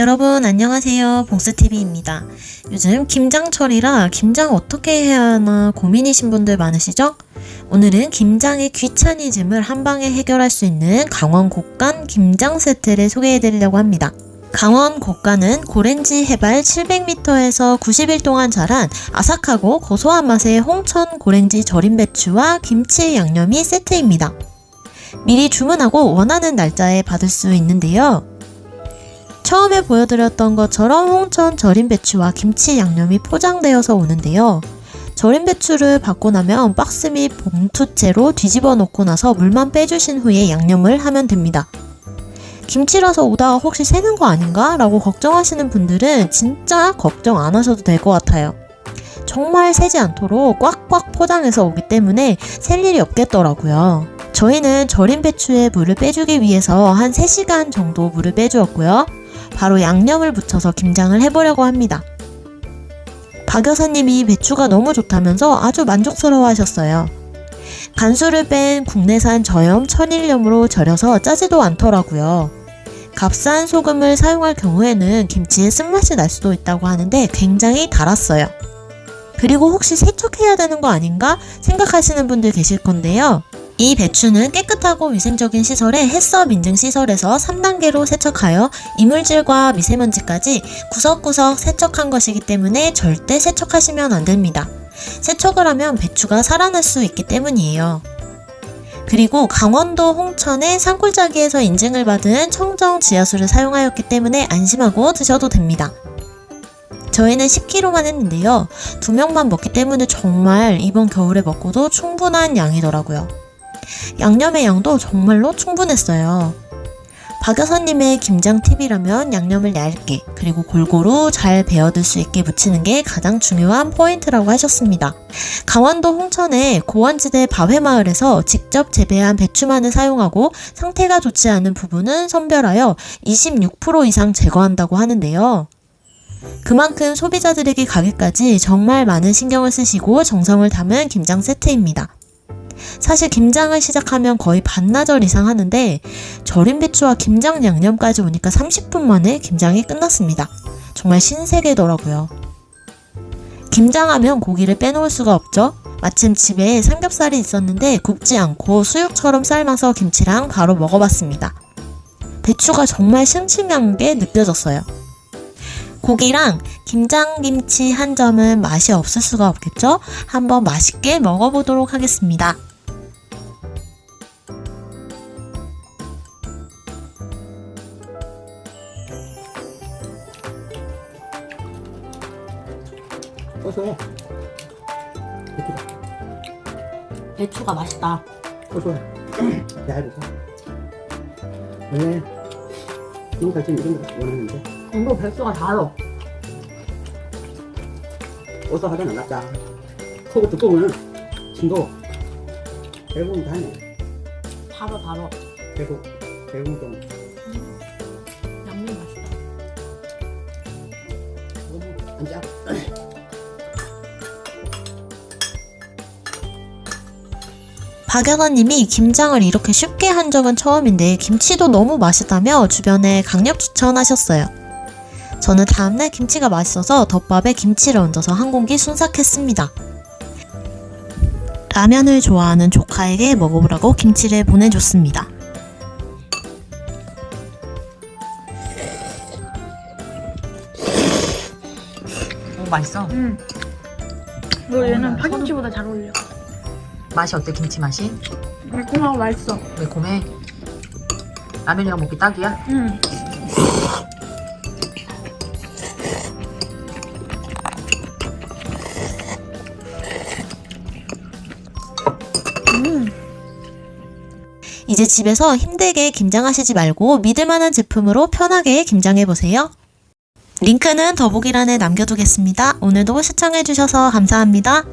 여러분 안녕하세요 봉스TV입니다. 요즘 김장철이라 김장 어떻게 해야 하나 고민이신 분들 많으시죠? 오늘은 김장의 귀차니즘을 한방에 해결할 수 있는 강원 곡간 김장 세트를 소개해 드리려고 합니다. 강원 곡간은 고랭지 해발 700m에서 90일 동안 자란 아삭하고 고소한 맛의 홍천 고랭지 절임 배추와 김치 양념이 세트입니다. 미리 주문하고 원하는 날짜에 받을 수 있는데요. 처음에 보여드렸던 것처럼 홍천 절임 배추와 김치 양념이 포장되어서 오는데요. 절임 배추를 받고 나면 박스 및 봉투째로 뒤집어 놓고 나서 물만 빼주신 후에 양념을 하면 됩니다. 김치라서 오다가 혹시 새는 거 아닌가? 라고 걱정하시는 분들은 진짜 걱정 안 하셔도 될 것 같아요. 정말 새지 않도록 꽉꽉 포장해서 오기 때문에 셀 일이 없겠더라고요. 저희는 절임 배추에 물을 빼주기 위해서 한 3시간 정도 물을 빼주었고요. 바로 양념을 붙여서 김장을 해보려고 합니다. 박 여사님이 배추가 너무 좋다면서 아주 만족스러워 하셨어요. 간수를 뺀 국내산 저염 천일염으로 절여서 짜지도 않더라고요. 값싼 소금을 사용할 경우에는 김치에 쓴맛이 날 수도 있다고 하는데 굉장히 달았어요. 그리고 혹시 세척해야 되는 거 아닌가 생각하시는 분들 계실 건데요. 이 배추는 깨끗하고 위생적인 시설의 햇섭 인증 시설에서 3단계로 세척하여 이물질과 미세먼지까지 구석구석 세척한 것이기 때문에 절대 세척하시면 안 됩니다. 세척을 하면 배추가 살아날 수 있기 때문이에요. 그리고 강원도 홍천의 산골짜기에서 인증을 받은 청정 지하수를 사용하였기 때문에 안심하고 드셔도 됩니다. 저희는 10kg만 했는데요. 두 명만 먹기 때문에 정말 이번 겨울에 먹고도 충분한 양이더라고요. 양념의 양도 정말로 충분했어요. 박 여사님의 김장 팁이라면 양념을 얇게 그리고 골고루 잘 배어들 수 있게 무치는 게 가장 중요한 포인트라고 하셨습니다. 강원도 홍천의 고원지대 바회마을에서 직접 재배한 배추만을 사용하고 상태가 좋지 않은 부분은 선별하여 26% 이상 제거한다고 하는데요. 그만큼 소비자들에게 가기까지 정말 많은 신경을 쓰시고 정성을 담은 김장 세트입니다. 사실 김장을 시작하면 거의 반나절 이상 하는데 절임 배추와 김장 양념까지 오니까 30분 만에 김장이 끝났습니다. 정말 신세계더라고요. 김장하면 고기를 빼놓을 수가 없죠. 마침 집에 삼겹살이 있었는데 굽지 않고 수육처럼 삶아서 김치랑 바로 먹어봤습니다. 배추가 정말 싱싱한 게 느껴졌어요. 고기랑 김장김치 한 점은 맛이 없을 수가 없겠죠? 한번 맛있게 먹어보도록 하겠습니다. 고소해. 배추가 배추가 맛있다. 고소해. 얇아서. 원래 농사진 이런 거 원하는데 이거 배추가 달어. 고소하잖아 낫다. 속이 두꺼우면 진도 대부분 다네. 달어 달어. 대부 대부분 좀 양념 맛있다. 너무 안 짜. 박연아님이 김장을 이렇게 쉽게 한 적은 처음인데 김치도 너무 맛있다며 주변에 강력 추천하셨어요. 저는 다음날 김치가 맛있어서 덮밥에 김치를 얹어서 한 공기 순삭했습니다. 라면을 좋아하는 조카에게 먹어보라고 김치를 보내줬습니다. 오 맛있어. 응. 너 얘는 어, 파김치보다 잘 어울려. 맛이 어때 김치 맛이? 매콤하고 맛있어. 매콤해. 라면이랑 먹기 딱이야. 응. 음. 이제 집에서 힘들게 김장하시지 말고 믿을만한 제품으로 편하게 김장해보세요. 링크는 더보기란에 남겨두겠습니다. 오늘도 시청해주셔서 감사합니다.